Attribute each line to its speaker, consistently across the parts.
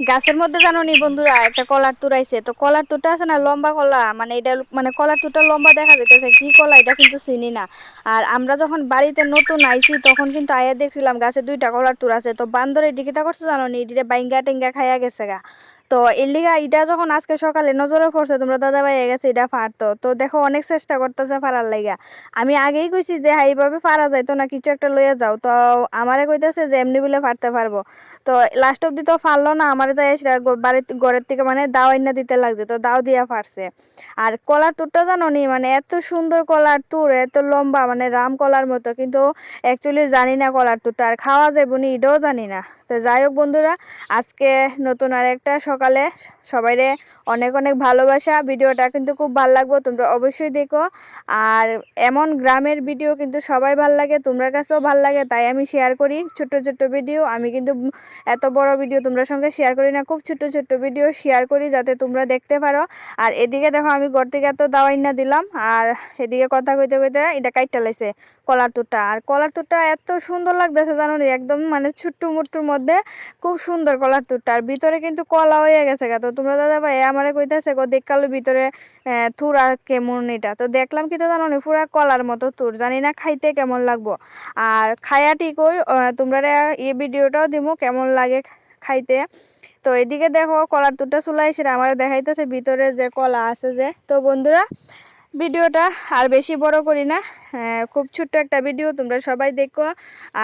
Speaker 1: গাছের মধ্যে জানো নি বন্ধুরা, একটা কলার তুরাইছে তো কলার তুরটা আছে না লম্বা কলা মানে এটা মানে কলার তুরটা লম্বা দেখা যাইতেছে, কি কলা এটা কিন্তু চিনি না। আর আমরা যখন বাড়িতে নতুন আইছি, তখন কিন্তু আয়া দেখছিলাম গাছে দুইটা কলার তুর আছে। তো বান্দরের দিকে তা করছে জানো নি এটা বাইঙ্গা টেঙ্গা খাইয়া গেছে গা। তো এর লিগা এটা যখন আজকে সকালে নজরে পড়ছে, তোমরা দাদা ভাই গেছে, এটা ফারতো তো। দেখো অনেক চেষ্টা করতেছে ফারার লাইগা আমি আগেই কইছি যে হ্যাঁ এইভাবে ফারা যাইতো না, কিছু একটা লইয়া যাও। তো আমারে কইতেছে যে, এমনি বলে ফারতে পারব। তো লাস্ট অব্দি তো ফারলো না আমার তাই বাড়ির ঘরের থেকে মানে দাও আইনা দিতে লাগছে, তো দাও দিয়া ফারছে। আর কলার তুরটা জানো নি মানে এত সুন্দর কলার তুর, এত লম্বা মানে রাম কলার মতো, কিন্তু অ্যাকচুয়ালি জানি না কলার তুরটা। আর খাওয়া যাবে নি, এটাও জানি না। তো যাই হোক বন্ধুরা, আজকে নতুন আর একটা সকালে সবাইরে অনেক অনেক ভালোবাসা। ভিডিওটা কিন্তু খুব ভালো লাগবো, তোমরা অবশ্যই দেখো। আর এমন গ্রামের ভিডিও কিন্তু সবাই ভালো লাগে তোমরা কাছেও ভালো লাগে, তাই আমি শেয়ার করি। ছোট্ট ছোট্ট ভিডিও, আমি কিন্তু এত বড় ভিডিও তোমরা সঙ্গে শেয়ার করি না, খুব ছোট্ট ছোট্ট ভিডিও শেয়ার করি যাতে তোমরা দেখতে পারো। আর এদিকে দেখো, আমি ঘর থেকে এত দাওয়াই না দিলাম, আর এদিকে কথা কইতে কইতে এটা কাইটটা লাইছে, কলার তুরটা। আর কলার তুরটা এত সুন্দর লাগতেছে, জানো একদম মানে ছোট্ট মুট্টুর মধ্যে খুব সুন্দর কলার তুরটা। আর ভিতরে কিন্তু কলা হয়ে গেছে গা। তো তোমরা দাদা ভাই আমারে কইতেছে, গো দেখকালো ভিতরে থুর আর কেমন এটা? তো দেখলাম কি তো, জানো নি? পুরা কলার মতো তুর। জানি না খাইতে কেমন লাগবো। আর খায়া ঠিক ওই তোমরা এই ভিডিওটাও দিব কেমন লাগে খাইতে। তো এদিকে দেখো কলার দুটা চুলাইছে আমার দেখাইতেছে, ভিতরে যে কলা আছে যে। তো বন্ধুরা ভিডিওটা আর বেশি বড় করি না। খুব ছোট্ট একটা ভিডিও, তোমরা সবাই দেখো।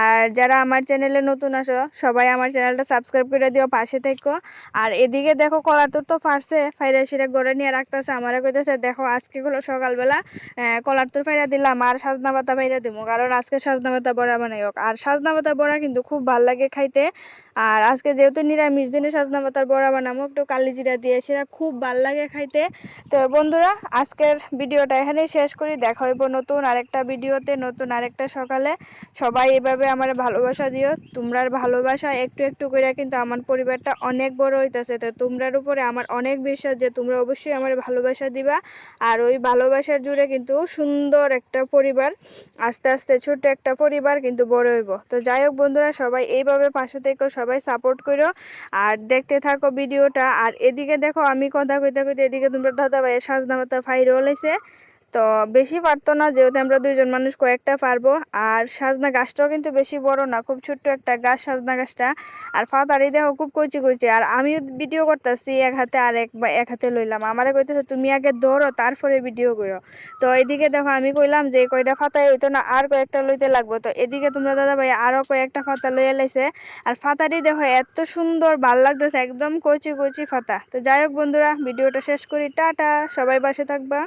Speaker 1: আর যারা আমার চ্যানেলে নতুন আসো, সবাই আমার চ্যানেলটা সাবস্ক্রাইব করে দিও, পাশে থেকো। আর এদিকে দেখো কলার তোর তো ফারছে ফাইরা সিরা গড়ে নিয়ে রাখতেছে। আমারে কইতেছে, দেখো, আজকে হলো সকালবেলা কলার তোর ফাইরা দিলাম, আর সাজনা পাতা ফাইরা দিব কারণ আজকে সাজনা পাতা বড়া বানাই হোক। আর সাজনা পাতা বড়া কিন্তু খুব ভালো লাগে খাইতে। আর আজকে যেহেতু নিরামিষ দিনে সাজনা পাতার বড়া বানাবো একটু কালি জিরা দিয়ে, সেটা খুব ভালো লাগে খাইতে। তো বন্ধুরা, আজকের ভিডিওটা এখানেই শেষ করি। দেখা হইব নতুন আরেকটা ভিডিওতে, নতুন আরেকটা সকালে। সবাই এভাবে আমার ভালোবাসা দিও। তোমরার ভালোবাসা একটু একটু করে কিন্তু আমার পরিবারটা অনেক বড় হইতেছে। তো তোমরার উপরে আমার অনেক বিশ্বাস যে তোমরা অবশ্যই আমার ভালোবাসা দিবা। আর ওই ভালোবাসার জুড়ে কিন্তু সুন্দর একটা পরিবার, আস্তে আস্তে ছোট্ট একটা পরিবার কিন্তু বড় হইব। তো যাই হোক বন্ধুরা, সবাই এইভাবে পাশে থেকে, সবাই সাপোর্ট করো আর দেখতে থাকো ভিডিওটা। আর এদিকে দেখো আমি কথা কইতে কইতে এদিকে তোমরা দাদা ভাইয়ের সাজনা মাতা ফাইর হলেছে তো বেশি পারতো না, যেহেতু আমরা দুইজন মানুষ কয়েকটা পারব। আর সাজনা গাছটাও কিন্তু বেশি বড় না, খুব ছোট্ট একটা গাছ সাজনা গাছটা। আর ফাতারি দেখো খুব কচি কচি। আর আমি ভিডিও করতেছি, এক হাতে আর এক বা এক হাতে লইলাম। আমারে কইতেছে, তুমি আগে ধরো, তারপরে ভিডিও করো। তো এদিকে দেখো, আমি কইলাম যে, কয়টা ফাতাই হইতো না, আর কয়েকটা লইতে লাগবো। তো এদিকে তোমরা দাদা ভাই আরও কয়েকটা ফাতা লইয়া লাইছে। আর ফাতারি দেখো, এত সুন্দর ভালো লাগতেছে, একদম কচি কচি ফাতা। তো যাই হোক বন্ধুরা, ভিডিওটা শেষ করি। টাটা, সবাই বাসে থাকবা।